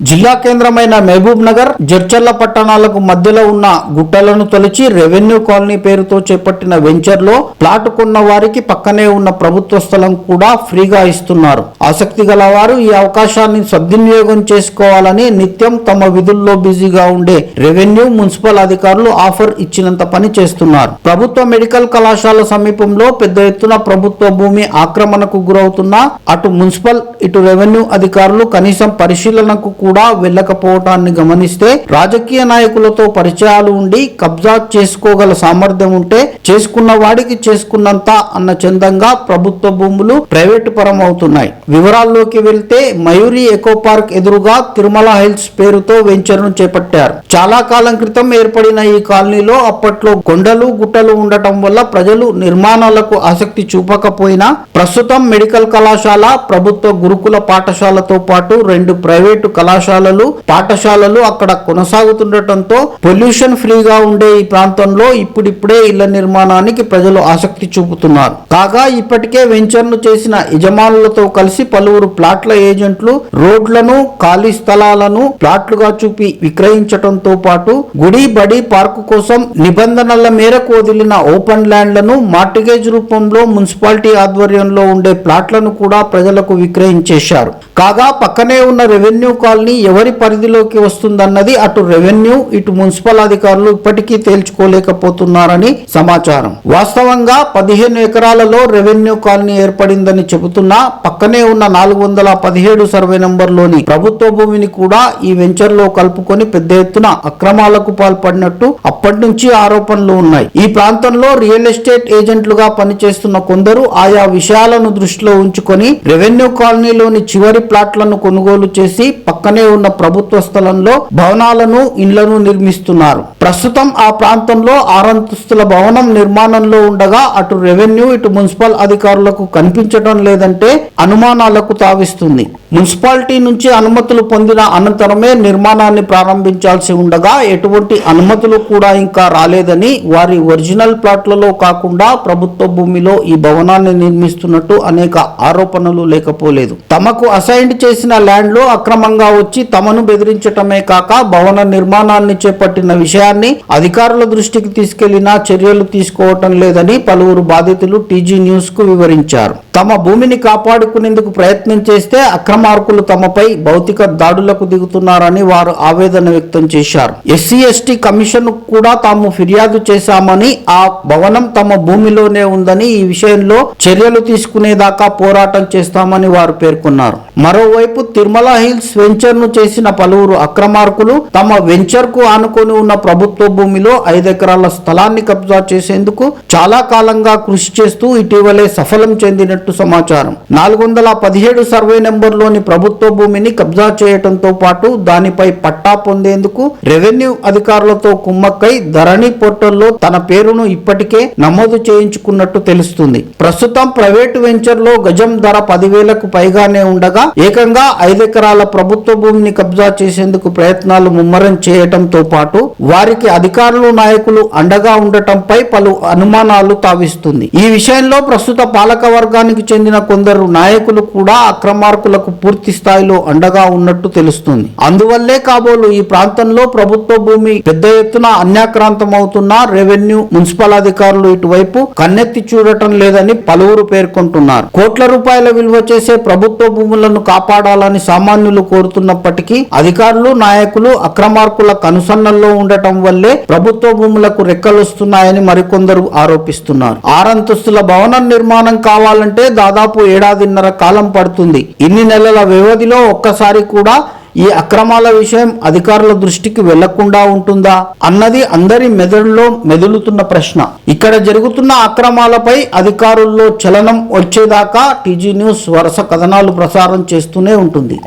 జిల్లా కేంద్రమైన మహబూబ్ నగర్ జడ్చర్ల పట్టణాలకు మధ్యలో ఉన్న గుట్టలను తొలిచి రెవెన్యూ కాలనీ పేరుతో చేపట్టిన వెంచర్లో ప్లాట్ కొన్న వారికి పక్కనే ఉన్న ప్రభుత్వ స్థలం కూడా ఫ్రీగా ఇస్తున్నారు. ఆసక్తి గల వారు ఈ అవకాశాన్ని సద్వినియోగం చేసుకోవాలని నిత్యం తమ విధుల్లో బిజీగా ఉండే రెవెన్యూ మున్సిపల్ అధికారులు ఆఫర్ ఇచ్చినంత పని చేస్తున్నారు. ప్రభుత్వ మెడికల్ కళాశాల సమీపంలో పెద్ద ఎత్తున ప్రభుత్వ భూమి ఆక్రమణకు గురవుతున్న అటు మున్సిపల్ ఇటు రెవెన్యూ అధికారులు కనీసం పరిశీలనకు కూడా వెళ్ళకపోవటాన్ని గమనిస్తే రాజకీయ నాయకులతో పరిచయాలు ఉండి కబ్జా చేసుకోగల సామర్థ్యం ఉంటే చేసుకున్న వాడికి చేసుకున్నంత అన్న చందంగా ప్రభుత్వ భూములు ప్రైవేటు పరం అవుతున్నాయి. వివరాల్లోకి వెళ్తే మయూరి ఎకో పార్క్ ఎదురుగా తిరుమల హిల్స్ పేరుతో వెంచర్ను చేపట్టారు. చాలా కాలం క్రితం ఏర్పడిన ఈ కాలనీలో అప్పట్లో కొండలు గుట్టలు ఉండటం వల్ల ప్రజలు నిర్మాణాలకు ఆసక్తి చూపకపోయినా ప్రస్తుతం మెడికల్ కళాశాల ప్రభుత్వ గురుకుల పాఠశాలతో పాటు రెండు ప్రైవేటు కళాశాలలు పాఠశాలలు అక్కడ కొనసాగుతుండటంతో పొల్యూషన్ ఫ్రీగా ఉండే ఈ ప్రాంతంలో ఇప్పుడిప్పుడే ఇళ్ళ నిర్మాణానికి ప్రజలు ఆసక్తి చూపుతున్నారు. కాగా ఇప్పటికే వెంచర్ను చేసిన యజమానులతో కలిసి పలువురు ప్లాట్ల ఏజెంట్లు రోడ్లను ఖాళీ స్థలాలను ప్లాట్లుగా చూపి విక్రయించడంతో పాటు గుడి బడి పార్కు కోసం నిబంధనల మేరకు వదిలిన ఓపెన్ ల్యాండ్లను మార్టిగేజ్ రూపంలో మున్సిపాలిటీ ఆధ్వర్యంలో ఉండే ప్లాట్లను కూడా ప్రజలకు విక్రయించేశారు. కాగా పక్కనే ఉన్న రెవెన్యూ కాలనీ ఎవరి పరిధిలోకి వస్తుందన్నది అటు రెవెన్యూ ఇటు మున్సిపల్ అధికారులు ఇప్పటికీ తేల్చుకోలేకపోతున్నారని సమాచారం. వాస్తవంగా పదిహేను ఎకరాలలో రెవెన్యూ కాలనీ ఏర్పడిందని చెబుతున్నా పక్కనే ఉన్న నాలుగు వందల పదిహేడు సర్వే నంబర్లోని ప్రభుత్వ భూమిని కూడా ఈ వెంచర్లో కలుపుకొని పెద్ద ఎత్తున అక్రమాలకు పాల్పడినట్టు అప్పటి నుంచి ఆరోపణలు ఉన్నాయి. ఈ ప్రాంతంలో రియల్ ఎస్టేట్ ఏజెంట్లుగా పనిచేస్తున్న కొందరు ఆయా విషయాలను దృష్టిలో ఉంచుకొని రెవెన్యూ కాలనీలోని చివరి ప్లాట్లను కొనుగోలు చేసి పక్కనే ఉన్న ప్రభుత్వ స్థలంలో భవనాలను ఇండ్లను నిర్మిస్తున్నారు. ప్రస్తుతం ఆ ప్రాంతంలో ఆరంతస్తుల భవనం నిర్మాణంలో ఉండగా అటు రెవెన్యూ ఇటు మున్సిపల్ అధికారులకు కనిపించడం లేదంటే అనుమానాలకు తావిస్తుంది. మున్సిపాలిటీ నుంచి అనుమతులు పొందిన అనంతరమే నిర్మాణాన్ని ప్రారంభించాల్సి ఉండగా ఎటువంటి అనుమతులు కూడా ఇంకా రాలేదని వారి ఒరిజినల్ ప్లాట్లలో కాకుండా ప్రభుత్వ భూమిలో ఈ భవనాన్ని నిర్మిస్తున్నట్టు అనేక ఆరోపణలు లేకపోలేదు. తమకు అసైన్డ్ చేసిన ల్యాండ్లు అక్రమంగా వచ్చి తమను బెదిరించటమే కాక భవన నిర్మాణాన్ని చేపట్టిన విషయాన్ని అధికారుల దృష్టికి తీసుకెళ్ళినా చర్యలు తీసుకోవటం లేదని పలువురు బాధితులు టీజీ న్యూస్కు వివరించారు. తమ భూమిని కాపాడుకునేందుకు ప్రయత్నం చేస్తే అక్రమార్కులు తమపై భౌతిక దాడులకు దిగుతున్నారని వారు ఆవేదన వ్యక్తం చేశారు. ఎస్సీ ఎస్టీ కమిషన్ కూడా తాము ఫిర్యాదు చేశామని ఆ భవనం తమ భూమిలోనే ఉందని ఈ విషయంలో చర్యలు తీసుకునేదాకా పోరాటం చేస్తామని వారు పేర్కొన్నారు. మరోవైపు తిరుమల హిల్స్ వెంచర్ను చేసిన పలువురు అక్రమార్కులు తమ వెంచర్కు ఆనుకొని ఉన్న ప్రభుత్వ భూమిలో ఐదెకరాల స్థలాన్ని కబ్జా చేసేందుకు చాలా కాలంగా కృషి చేస్తూ ఇటీవలే సఫలం చెందినట్టు సమాచారం. నాలుగు వందల పదిహేడు సర్వే నెంబర్లోని ప్రభుత్వ భూమిని కబ్జా చేయటంతో పాటు దానిపై పట్టా పొందేందుకు రెవెన్యూ అధికారులతో కుమ్మక్కై ధరణి పోర్టల్లో తన పేరును ఇప్పటికే నమోదు చేయించుకున్నట్టు తెలుస్తుంది. ప్రస్తుతం ప్రైవేటు వెంచర్లో గజం ధర పదివేలకు పైగానే ఉండగా ఏకంగా ఐదెకరాల ప్రభుత్వ భూమిని కబ్జా చేసేందుకు ప్రయత్నాలు ముమ్మరం చేయటంతో పాటు వారికి అధికారులు నాయకులు అండగా ఉండటంపై పలు అనుమానాలు తావిస్తుంది. ఈ విషయంలో ప్రస్తుత పాలక వర్గానికి చెందిన కొందరు నాయకులు కూడా అక్రమార్కులకు పూర్తి స్థాయిలో అండగా ఉన్నట్టు తెలుస్తుంది. అందువల్లే కాబోలు ఈ ప్రాంతంలో ప్రభుత్వ భూమి పెద్ద ఎత్తున అన్యాక్రాంతమవుతున్న రెవెన్యూ మున్సిపల్ అధికారులు ఇటువైపు కన్నెత్తి చూడటం లేదని పలువురు పేర్కొంటున్నారు. కోట్ల రూపాయల విలువ చేసే ప్రభుత్వ భూములను కాపాడాలని సామాన్యులు కోరుతున్నప్పటికీ అధికారులు నాయకులు అక్రమార్కుల కనుసన్నల్లో ఉండటం వల్లే ప్రభుత్వ భూములకు రెక్కలొస్తున్నాయని మరికొందరు ఆరోపిస్తున్నారు. ఆరంతస్తుల భవనం నిర్మాణం కావాలంటే దాదాపు ఏడాదిన్నర కాలం పడుతుంది. ఇన్ని నెలల వ్యవధిలో ఒక్కసారి కూడా ఈ అక్రమాల విషయం అధికారుల దృష్టికి వెళ్ళకుండా ఉంటుందా అన్నది అందరి మెదడులో మెదులుతున్న ప్రశ్న. ఇక్కడ జరుగుతున్న అక్రమాలపై అధికారుల్లో చలనం వచ్చేదాకా టీజీ న్యూస్ వరుస కథనాలు ప్రసారం చేస్తూనే ఉంటుంది.